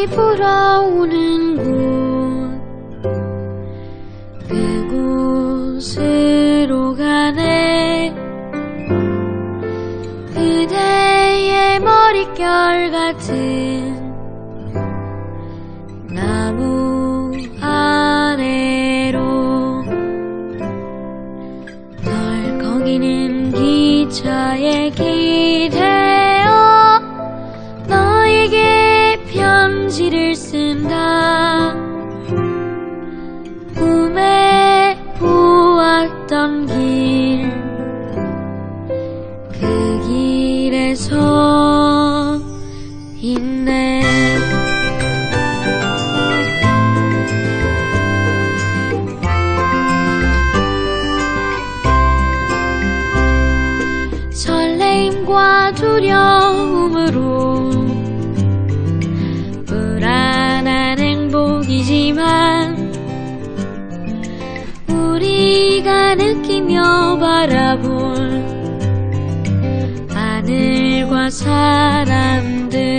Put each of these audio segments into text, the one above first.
바람이 불어오는 곳. 그곳으로 가네. 그대의 머릿결 같은 나무 아래로 널 거기는 기차에 기대 두려움으로 불안한 행복이지만 우리가 느끼며 바라볼 하늘과 사람들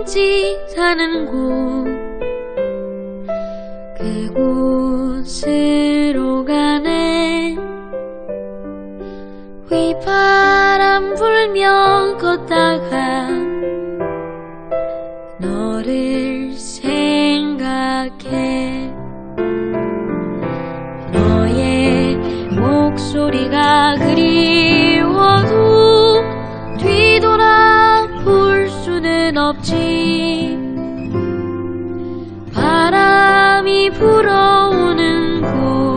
나뭇잎이 손짓하는 곳. 그곳으로 가네. 휘바람 불며 걷다가 너를 생각해. 너의 목소리가 그리 없지. 바람이 불어오는 곳.